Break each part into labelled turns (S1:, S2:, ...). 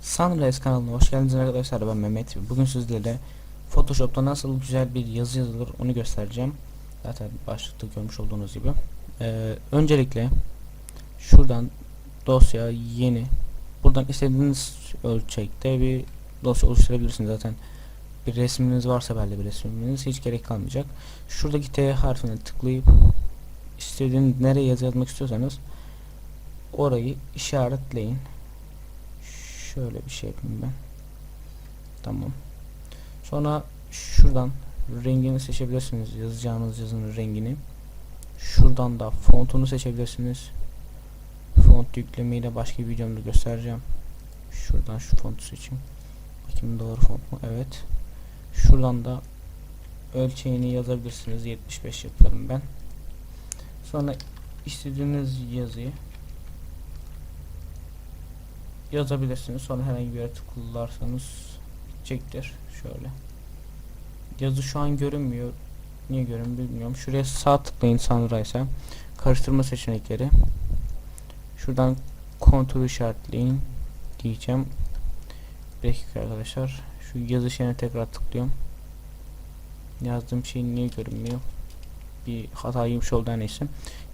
S1: Sunrise kanalına hoş geldiniz arkadaşlar. Ben Mehmet. Bugün sizlere Photoshop'ta nasıl güzel bir yazı yazılır onu göstereceğim. Zaten başlıkta görmüş olduğunuz gibi. Ee, öncelikle şuradan dosya yeni. Buradan istediğiniz ölçekte bir dosya oluşturabilirsiniz zaten bir resminiz varsa belli bir resminiz hiç gerek kalmayacak şuradaki T harfine tıklayıp istediğiniz nereye yazı yazmak istiyorsanız orayı işaretleyin Şöyle bir şey yapayım ben. Tamam. Sonra şuradan rengini seçebilirsiniz. Yazacağınız yazının rengini. Şuradan da fontunu seçebilirsiniz. Font yüklemeyi de başka bir videomda göstereceğim. Şuradan şu fontu seçeyim. Bakayım doğru font mu? Evet. Şuradan da ölçeğini yazabilirsiniz. 75 yaparım ben. Sonra istediğiniz yazıyı yazabilirsiniz. Sonra herhangi bir yere tıklarsanız çektir. Şöyle. Yazı şu an görünmüyor. Niye görünmüyor bilmiyorum. Şuraya sağ tıklayın Sunrise'a. Karıştırma seçenekleri. Şuradan kontrol işaretleyin diyeceğim. Bir arkadaşlar. Şu yazı şeyine tekrar tıklıyorum. Yazdığım şey niye görünmüyor? Bir hata yemiş oldu her neyse.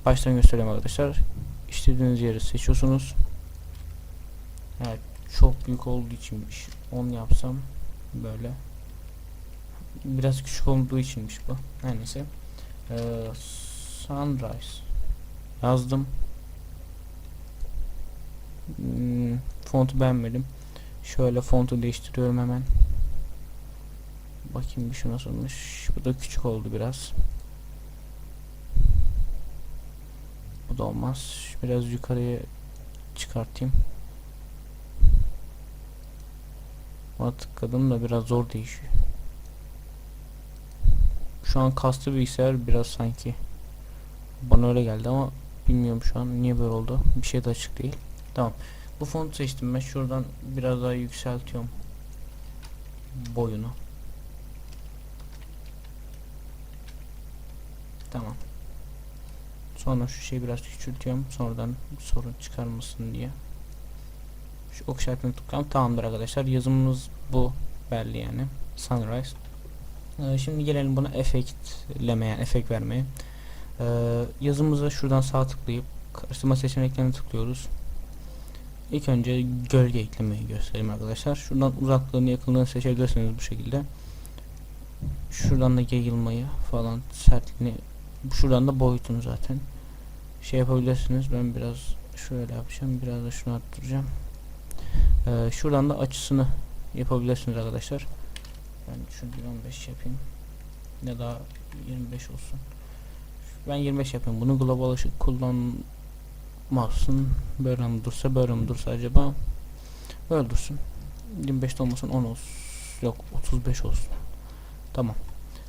S1: Baştan göstereyim arkadaşlar. İstediğiniz yeri seçiyorsunuz. Evet çok büyük olduğu içinmiş. 10 yapsam böyle. Biraz küçük olduğu içinmiş bu. Her neyse. Ee, sunrise yazdım. Hmm, fontu beğenmedim. Şöyle fontu değiştiriyorum hemen. Bakayım bir şu nasılmış. Bu da küçük oldu biraz. Bu da olmaz. Biraz yukarıya çıkartayım. Ona tıkladım da biraz zor değişiyor. Şu an kastı bilgisayar biraz sanki bana öyle geldi ama bilmiyorum şu an niye böyle oldu. Bir şey de açık değil. Tamam. Bu fontu seçtim ben. Şuradan biraz daha yükseltiyorum boyunu. Tamam. Sonra şu şeyi biraz küçültüyorum. Sonradan sorun çıkarmasın diye. Şu ok işaretini tıklayalım. Tamamdır arkadaşlar. Yazımımız bu. Belli yani. Sunrise. Ee, şimdi gelelim buna efektleme yani efekt vermeye. Ee, yazımıza şuradan sağ tıklayıp karıştırma seçeneklerine tıklıyoruz. İlk önce gölge eklemeyi göstereyim arkadaşlar. Şuradan uzaklığını yakınlığını seçebilirsiniz bu şekilde. Şuradan da yayılmayı falan sertliğini şuradan da boyutunu zaten şey yapabilirsiniz. Ben biraz şöyle yapacağım. Biraz da şunu arttıracağım. Ee, şuradan da açısını yapabilirsiniz arkadaşlar. Ben şunu bir 15 yapayım. Ya da 25 olsun. Ben 25 yapayım. Bunu global ışık kullanmazsın. Böyle mi dursa böyle mi dursa acaba? Böyle dursun. 25 de olmasın 10 olsun. Yok 35 olsun. Tamam.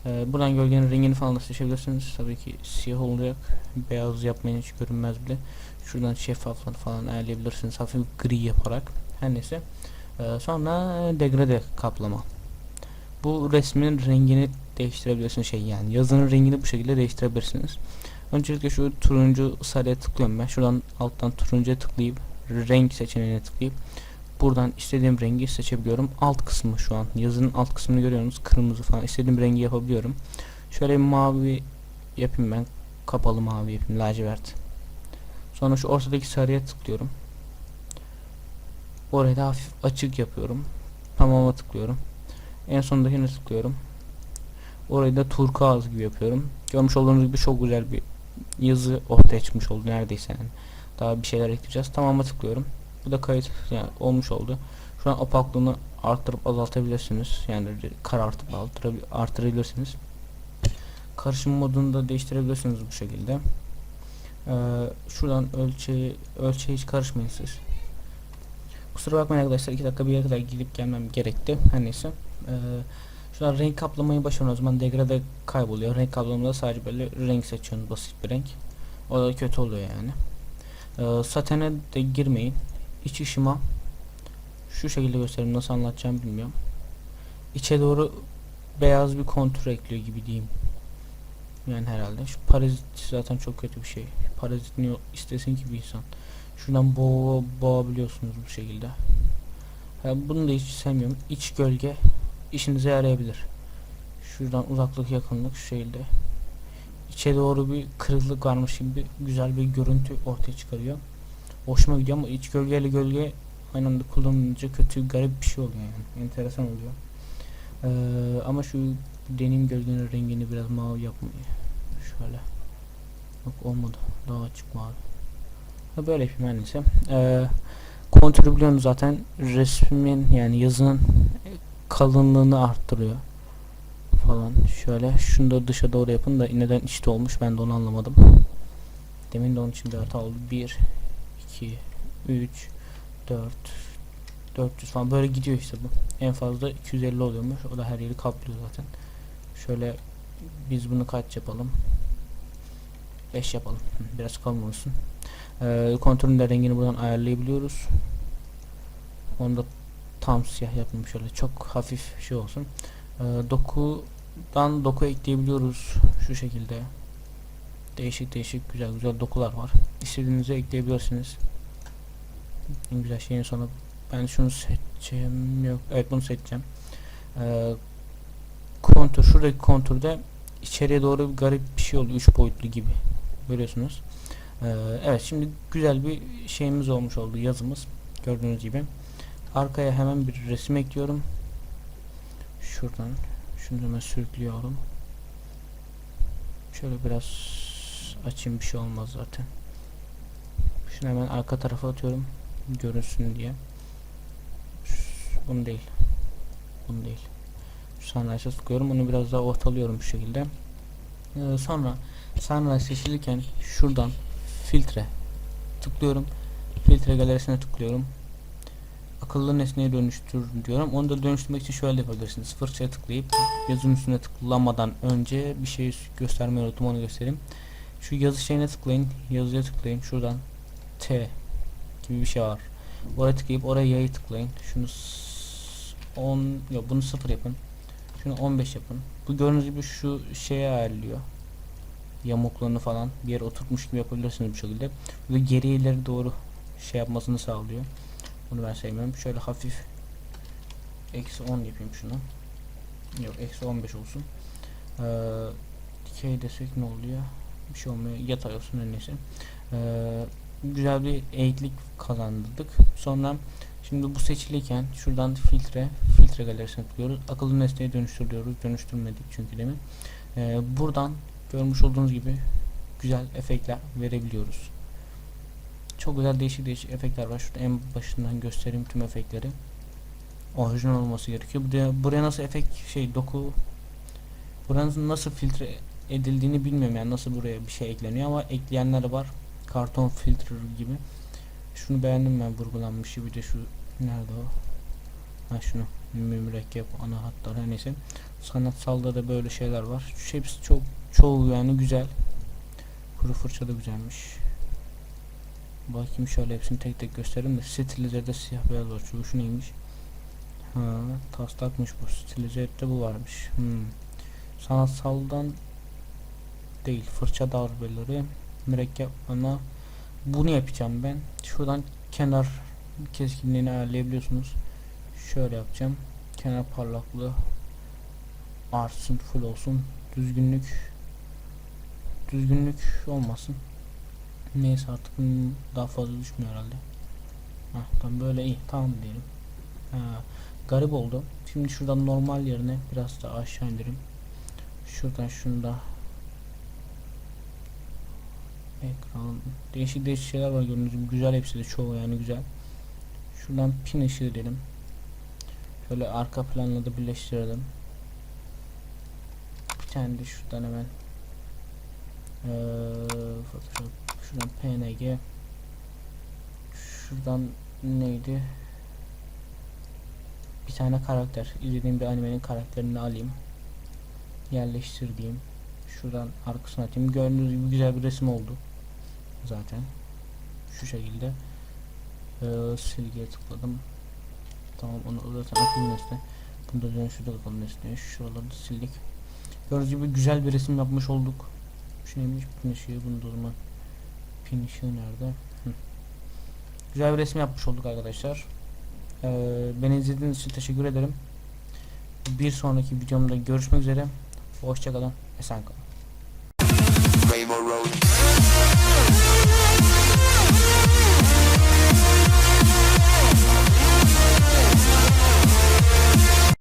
S1: Ee, buradan gölgenin rengini falan da seçebilirsiniz. Tabii ki siyah olacak. Beyaz yapmayın hiç görünmez bile. Şuradan şeffaflık falan ayarlayabilirsiniz. Hafif gri yaparak. Her neyse. Ee, sonra degrade kaplama. Bu resmin rengini değiştirebilirsiniz şey yani yazının rengini bu şekilde değiştirebilirsiniz. Öncelikle şu turuncu sarıya tıklıyorum ben. Şuradan alttan turuncuya tıklayıp renk seçeneğine tıklayıp buradan istediğim rengi seçebiliyorum. Alt kısmı şu an yazının alt kısmını görüyorsunuz. Kırmızı falan istediğim rengi yapabiliyorum. Şöyle bir mavi yapayım ben. Kapalı mavi yapayım lacivert. Sonra şu ortadaki sarıya tıklıyorum. Orayı da hafif açık yapıyorum. Tamama tıklıyorum. En sondakine tıklıyorum. Orayı da turkuaz gibi yapıyorum. Görmüş olduğunuz gibi çok güzel bir yazı ortaya çıkmış oldu neredeyse yani. Daha bir şeyler ekleyeceğiz. Tamama tıklıyorum. Bu da kayıt yani olmuş oldu. Şu an opaklığını arttırıp azaltabilirsiniz. Yani karartıp artırabil- artırabilirsiniz. Karışım modunu da değiştirebilirsiniz bu şekilde. Ee, şuradan ölçeği ölçeği hiç karışmayın siz. Kusura bakmayın arkadaşlar 2 dakika bir yere kadar gidip gelmem gerekti. Her neyse. Ee, şuradan renk kaplamayı başarın o zaman degrade kayboluyor. Renk kaplamada sadece böyle renk seçiyorsunuz basit bir renk. O da kötü oluyor yani. Ee, satene de girmeyin. İç ışıma şu şekilde göstereyim nasıl anlatacağım bilmiyorum. İçe doğru beyaz bir kontur ekliyor gibi diyeyim. Yani herhalde. Şu parazit zaten çok kötü bir şey. Parazit niye istesin ki bir insan. Şuradan boğa boğabiliyorsunuz bu şekilde. Ha, bunu da hiç sevmiyorum. İç gölge işinize yarayabilir. Şuradan uzaklık yakınlık şu şekilde. İçe doğru bir kırıklık varmış gibi güzel bir görüntü ortaya çıkarıyor. Hoşuma gidiyor ama iç gölgeyle gölge aynı anda kullanınca kötü garip bir şey oluyor yani. Enteresan oluyor. Ee, ama şu deneyim gölgenin rengini biraz mavi yapmayı. Şöyle. Yok olmadı. Daha açık mavi. Ha, böyle yapayım her neyse. Ee, kontürü zaten resmin yani yazının kalınlığını arttırıyor falan şöyle şunu da dışa doğru yapın da neden içte olmuş ben de onu anlamadım demin de onun için bir hata oldu 1 2 3 4 400 falan. Böyle gidiyor işte bu. En fazla 250 oluyormuş. O da her yeri kaplıyor zaten. Şöyle biz bunu kaç yapalım? 5 yapalım. Biraz kalın olsun ee, kontürün de rengini buradan ayarlayabiliyoruz. Onu da tam siyah yapayım şöyle. Çok hafif şey olsun. Ee, dokudan doku ekleyebiliyoruz şu şekilde. Değişik değişik güzel güzel dokular var. İstediğinizi ekleyebilirsiniz en güzel şeyin sonu ben şunu seçeceğim yok evet bunu seçeceğim. Ee, kontur şuradaki kontürde içeriye doğru bir garip bir şey oluyor 3 boyutlu gibi görüyorsunuz. Ee, evet şimdi güzel bir şeyimiz olmuş oldu yazımız gördüğünüz gibi. Arkaya hemen bir resim ekliyorum. Şuradan şunu hemen sürüklüyorum. Şöyle biraz açayım bir şey olmaz zaten. Şunu hemen arka tarafa atıyorum görünsün diye bunu değil bunu değil sunrise tıklıyorum onu biraz daha ortalıyorum bu şekilde Ee, sonra sunrise seçilirken şuradan filtre tıklıyorum filtre galerisine tıklıyorum akıllı nesneye dönüştür diyorum. Onu da dönüştürmek için şöyle yapabilirsiniz. Fırçaya tıklayıp yazının üstüne tıklamadan önce bir şey göstermeyi unuttum onu göstereyim. Şu yazı şeyine tıklayın. Yazıya tıklayın. Şuradan T gibi bir şey var. Oraya tıklayıp oraya yayı tıklayın. Şunu s- 10 yok bunu 0 yapın. Şunu 15 yapın. Bu gördüğünüz gibi şu şeye ayarlıyor. Yamuklarını falan bir yere oturtmuş gibi yapabilirsiniz bu şekilde. Ve geri ileri doğru şey yapmasını sağlıyor. Bunu ben sevmiyorum. Şöyle hafif eksi 10 yapayım şunu. Yok eksi 15 olsun. Ee, dikey desek ne oluyor? Bir şey olmuyor. Yatay olsun neyse. Ee, güzel bir eğiklik kazandırdık. Sonra şimdi bu seçiliyken şuradan filtre filtre galerisine tıklıyoruz. Akıllı nesneye dönüştürüyoruz. Dönüştürmedik çünkü demin. Ee, buradan görmüş olduğunuz gibi güzel efektler verebiliyoruz. Çok güzel değişik değişik efektler var. Şurada en başından göstereyim tüm efektleri. Orijinal olması gerekiyor. Buraya, buraya nasıl efekt şey doku buranın nasıl filtre edildiğini bilmiyorum yani nasıl buraya bir şey ekleniyor ama ekleyenler var. Karton filtre gibi. Şunu beğendim ben vurgulanmış bir de şu nerede o? Ha şunu mürekkep ana hatlar her neyse. Sanatsalda da böyle şeyler var. Şu hepsi çok çoğu yani güzel. Kuru fırça da güzelmiş. Bakayım şöyle hepsini tek tek göstereyim de stilizede siyah beyaz var. Şu, şu neymiş? Ha, taslakmış bu. Stilizede bu varmış. Hmm. Sanatsaldan değil. Fırça darbeleri. Mürekkep ana. Bunu yapacağım ben. Şuradan kenar keskinliğini ayarlayabiliyorsunuz. Şöyle yapacağım. Kenar parlaklığı artsın, full olsun. Düzgünlük düzgünlük olmasın. Neyse artık daha fazla düşmüyor herhalde. Hah, tamam böyle iyi tamam diyelim. Ha, garip oldu. Şimdi şuradan normal yerine biraz da aşağı indirim. Şuradan şunu da ekran değişik değişik şeyler var gördüğünüz gibi. Güzel hepsi de çoğu yani güzel. Şuradan pin ışığı dedim. Şöyle arka planla da birleştirelim. Bir tane de şuradan hemen ee, Photoshop şuradan PNG şuradan neydi? Bir tane karakter. İzlediğim bir animenin karakterini alayım. Yerleştir diyeyim şuradan arkasına atayım. Gördüğünüz gibi güzel bir resim oldu zaten şu şekilde ee, silgiye tıkladım tamam onu zaten atayım işte Bunda da şurada bakalım nesneye. Şuraları da sildik. Gördüğünüz gibi güzel bir resim yapmış olduk. Şu neymiş? Pin ışığı. Bunda o zaman pin ışığı nerede? Hı. Güzel bir resim yapmış olduk arkadaşlar. Ee, beni izlediğiniz için teşekkür ederim. Bir sonraki videomda görüşmek üzere. Hoşçakalın. Esen kalın.